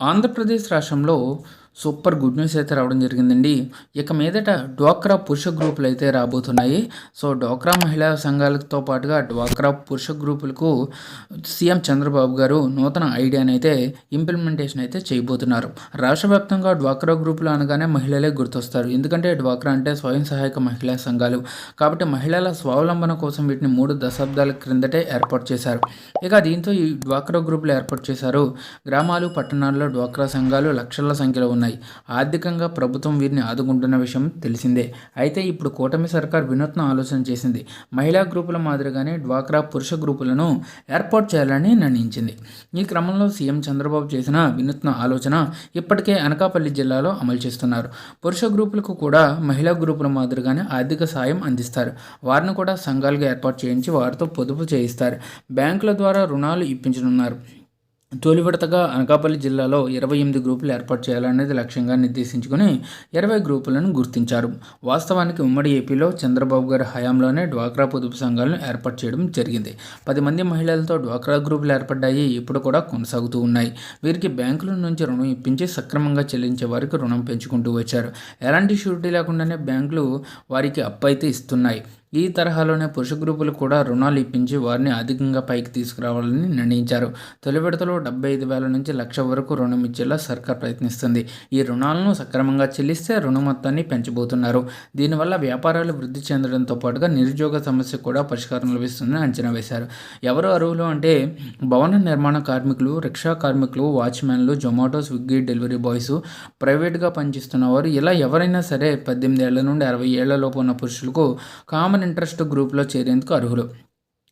ఆంధ్రప్రదేశ్ రాష్ట్రంలో super good news అయితే రావడం జరిగిందండి. ఇక మీదట డ్వాక్రా పురుష గ్రూపులు అయితే రాబోతున్నాయి. సో డ్వాక్రా మహిళా సంఘాలతో పాటుగా డ్వాక్రా పురుష గ్రూపులకు సీఎం చంద్రబాబు గారు నూతన ఐడియాని అయితే ఇంప్లిమెంటేషన్ అయితే చేయబోతున్నారు. రాష్ట్ర వ్యాప్తంగా డ్వాక్రా గ్రూపులు అనగానే మహిళలే గుర్తొస్తారు. ఎందుకంటే డ్వాక్రా అంటే స్వయం సహాయక మహిళా సంఘాలు. కాబట్టి మహిళల స్వావలంబన కోసం వీటిని మూడు దశాబ్దాల క్రిందటే ఏర్పాటు చేశారు. ఇక దీంతో ఈ డ్వాక్రా గ్రూపులు ఏర్పాటు చేశారు. గ్రామాలు పట్టణాల్లో డ్వాక్రా సంఘాలు లక్షల సంఖ్యలో ఉన్నాయి. ఆర్థికంగా ప్రభుత్వం వీరిని ఆదుకుంటున్న విషయం తెలిసిందే. అయితే ఇప్పుడు కూటమి సర్కార్ వినూత్న ఆలోచన చేసింది. మహిళా గ్రూపుల మాదిరిగానే డ్వాక్రా పురుష గ్రూపులను ఏర్పాటు చేయాలని నిర్ణయించింది. ఈ క్రమంలో సీఎం చంద్రబాబు చేసిన వినూత్న ఆలోచన ఇప్పటికే అనకాపల్లి జిల్లాలో అమలు చేస్తున్నారు. పురుష గ్రూపులకు కూడా మహిళా గ్రూపుల మాదిరిగానే ఆర్థిక సాయం అందిస్తారు. వారిని కూడా సంఘాలుగా ఏర్పాటు చేయించి వారితో పొదుపు చేయిస్తారు. బ్యాంకుల ద్వారా రుణాలు ఇప్పించనున్నారు. తొలి విడతగా అనకాపల్లి జిల్లాలో ఇరవై ఎనిమిది గ్రూపులు ఏర్పాటు చేయాలనేది లక్ష్యంగా నిర్దేశించుకుని ఇరవై గ్రూపులను గుర్తించారు. వాస్తవానికి ఉమ్మడి ఏపీలో చంద్రబాబు గారి హయాంలోనే డ్వాక్రా పొదుపు సంఘాలను ఏర్పాటు చేయడం జరిగింది. పది మంది మహిళలతో డ్వాక్రా గ్రూపులు ఏర్పడ్డాయి. ఇప్పుడు కూడా కొనసాగుతూ ఉన్నాయి. వీరికి బ్యాంకుల నుంచి రుణం ఇప్పించి సక్రమంగా చెల్లించే వారికి రుణం పెంచుకుంటూ వచ్చారు. ఎలాంటి షూరిటీ లేకుండానే బ్యాంకులు వారికి అప్పు అయితే ఇస్తున్నాయి. ఈ తరహాలోనే పురుష గ్రూపులు కూడా రుణాలు ఇప్పించి వారిని అధికంగా పైకి తీసుకురావాలని నిర్ణయించారు. తొలి విడతలో డెబ్బై ఐదు వేల నుంచి లక్ష వరకు రుణం ఇచ్చేలా సర్కార్ ప్రయత్నిస్తుంది. ఈ రుణాలను సక్రమంగా చెల్లిస్తే రుణ మొత్తాన్ని పెంచబోతున్నారు. దీనివల్ల వ్యాపారాలు వృద్ధి చెందడంతో పాటుగా నిరుద్యోగ సమస్య కూడా పరిష్కారం లభిస్తుందని అంచనా వేశారు. ఎవరు అరువులు అంటే భవన నిర్మాణ కార్మికులు రిక్షా కార్మికులు వాచ్మెన్లు జొమాటో స్విగ్గీ డెలివరీ బాయ్స్ ప్రైవేట్గా పనిచేస్తున్న వారు ఇలా ఎవరైనా సరే పద్దెనిమిది ఏళ్ళ నుండి అరవై ఏళ్ళలోపు ఉన్న పురుషులకు కామన్ ఇంట్రెస్ట్ గ్రూప్లో చేరేందుకు అర్హులు.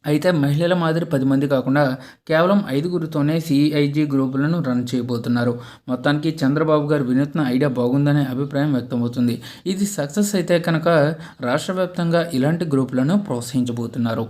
అయితే మహిళల మాదిరి పది మంది కాకుండా కేవలం ఐదుగురితోనే సిఐజీ గ్రూపులను రన్ చేయబోతున్నారు. మొత్తానికి చంద్రబాబు గారి వినూత్న ఐడియా బాగుందనే అభిప్రాయం వ్యక్తమవుతుంది. ఇది సక్సెస్ అయితే కనుక రాష్ట్ర వ్యాప్తంగా ఇలాంటి గ్రూపులను ప్రోత్సహించబోతున్నారు.